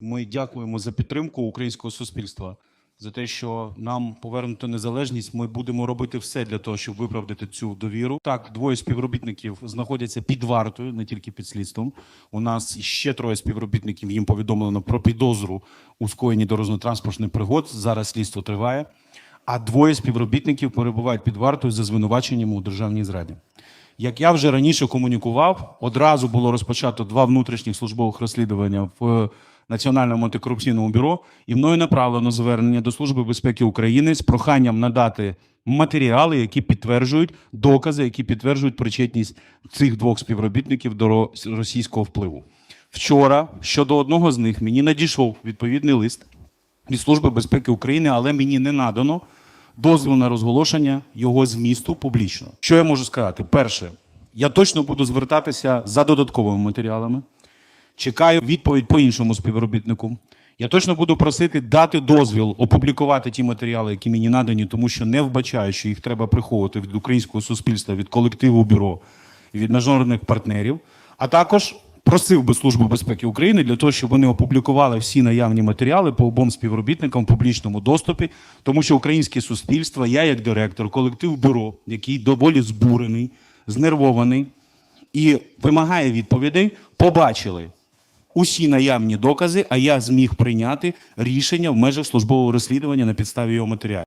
Ми дякуємо за підтримку українського суспільства, за те, що нам повернуто незалежність. Ми будемо робити все для того, щоб виправдати цю довіру. Так, двоє співробітників знаходяться під вартою, не тільки під слідством. У нас ще троє співробітників. Їм повідомлено про підозру у скоєнні дорожньо-транспортних пригод. Зараз слідство триває. А двоє співробітників перебувають під вартою за звинуваченням у державній зраді. Як я вже раніше комунікував, одразу було розпочато два внутрішніх службових розслідування в е, Національному антикорупційному бюро, і мною направлено звернення до Служби безпеки України з проханням надати матеріали, які підтверджують докази, які підтверджують причетність цих двох співробітників до російського впливу. Вчора щодо одного з них мені надійшов відповідний лист від Служби безпеки України, але мені не надано дозвіл на розголошення його змісту публічно. Що я можу сказати? Перше, я точно буду звертатися за додатковими матеріалами. Чекаю відповідь по іншому співробітнику. Я точно буду просити дати дозвіл опублікувати ті матеріали, які мені надані, тому що не вбачаю, що їх треба приховувати від українського суспільства, від колективу бюро і від міжнародних партнерів. А також просив би Службу безпеки України для того, щоб вони опублікували всі наявні матеріали по обом співробітникам в публічному доступі, тому що українське суспільство, я як директор, колектив бюро, який доволі збурений, знервований і вимагає відповідей, побачили усі наявні докази, а я зміг прийняти рішення в межах службового розслідування на підставі його матеріалів.